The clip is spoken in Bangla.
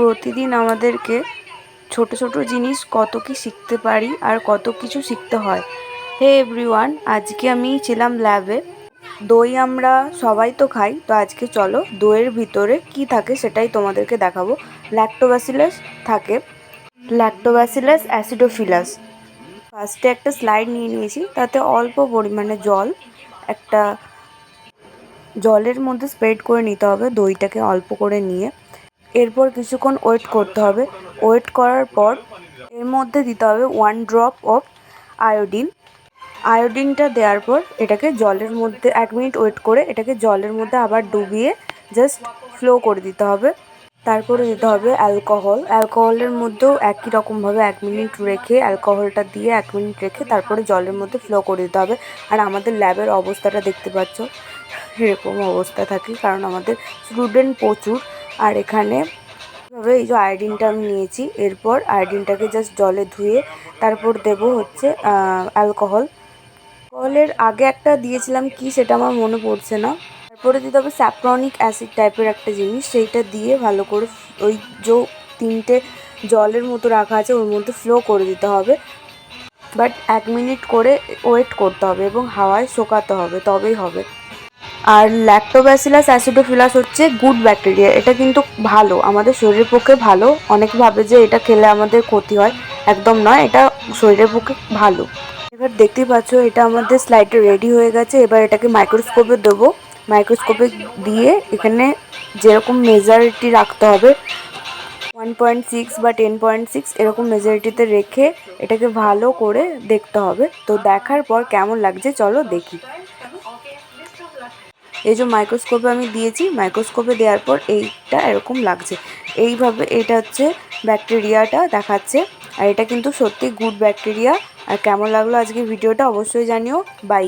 প্রতিদিন আমাদেরকে ছোট ছোট জিনিস কত কি শিখতে পারি আর কত কিছু শিখতে হয়। হে এভরিওয়ান আজকে আমি ছিলাম ল্যাবে দই আমরা সবাই তো খাই, তো আজকে চলো দইয়ের ভিতরে কি থাকে সেটাই তোমাদেরকে দেখাবো। ল্যাক্টোব্যাসিলাস থাকে। ল্যাক্টোব্যাসিলাস অ্যাসিডোফিলাস ফার্স্টে একটা স্লাইড নিয়ে নিয়েছি, তাতে অল্প পরিমাণে জল, একটা জলের মধ্যে স্প্রেড করে নিতে হবে দইটাকে অল্প করে নিয়ে। এরপর কিছুক্ষণ ওয়েট করতে হবে। ওয়েট করার পর এর মধ্যে দিতে হবে ওয়ান ড্রপ অফ আয়োডিন আয়োডিনটা দেওয়ার পর এটাকে জলের মধ্যে এক মিনিট ওয়েট করে এটাকে জলের মধ্যে আবার ডুবিয়ে জাস্ট ফ্লো করে দিতে হবে। তারপরে দিতে হবে অ্যালকোহল অ্যালকোহলের মধ্যেও একই রকমভাবে এক মিনিট রেখে অ্যালকোহলটা দিয়ে এক মিনিট রেখে তারপরে জলের মধ্যে ফ্লো করে দিতে হবে। আর আমাদের ল্যাবের অবস্থাটা দেখতে পাচ্ছ, এরকম অবস্থা থাকে কারণ আমাদের স্টুডেন্ট প্রচুর। আর এখানে এভাবে এই যে আয়োডিনটা আমি নিয়েছি। এরপর আয়োডিনটাকে জাস্ট জলে ধুয়ে তারপর দেব হচ্ছে অ্যালকোহল অ্যালকোহলের আগে একটা দিয়েছিলাম, কি সেটা আমার মনে পড়ছে না। তারপরে দিতে হবে স্যাপ্রনিক অ্যাসিড টাইপের একটা জিনিস, সেইটা দিয়ে ভালো করে ওই যে তিনটে জলের মতো রাখা আছে, ওর মধ্যে ফ্লো করে দিতে হবে। বাট এক মিনিট করে ওয়েট করতে হবে এবং হাওয়ায় শোকাতে হবে, তবেই হবে। আর ল্যাক্টোব্যাসিলাস অ্যাসিডোফিলাস হচ্ছে গুড ব্যাকটেরিয়া এটা কিন্তু ভালো, আমাদের শরীরের পক্ষে ভালো। অনেকে ভাবে যে এটা খেলে আমাদের ক্ষতি হয়, একদম নয়, এটা শরীরের পক্ষে ভালো। এবার দেখতেই পাচ্ছ, এটা আমাদের স্লাইডে রেডি হয়ে গেছে, এবার এটাকে মাইক্রোস্কোপে দেবো। মাইক্রোস্কোপে দিয়ে এখানে যেরকম মেজারিটি রাখতে হবে ওয়ান পয়েন্ট সিক্স বা টেন পয়েন্ট সিক্স এরকম মেজারিটিতে রেখে এটাকে ভালো করে দেখতে হবে। তো দেখার পর কেমন লাগছে, চলো দেখি। এই যে মাইক্রোস্কোপে আমি দিয়েছি মাইক্রোস্কোপে দেওয়ার পর এইটা এরকম লাগছে। এইভাবে এটা হচ্ছে ব্যাকটেরিয়াটা দেখাচ্ছে, আর এটা কিন্তু সত্যি গুড ব্যাকটেরিয়া আর কেমন লাগল আজকে ভিডিওটা অবশ্যই জানিও। বাই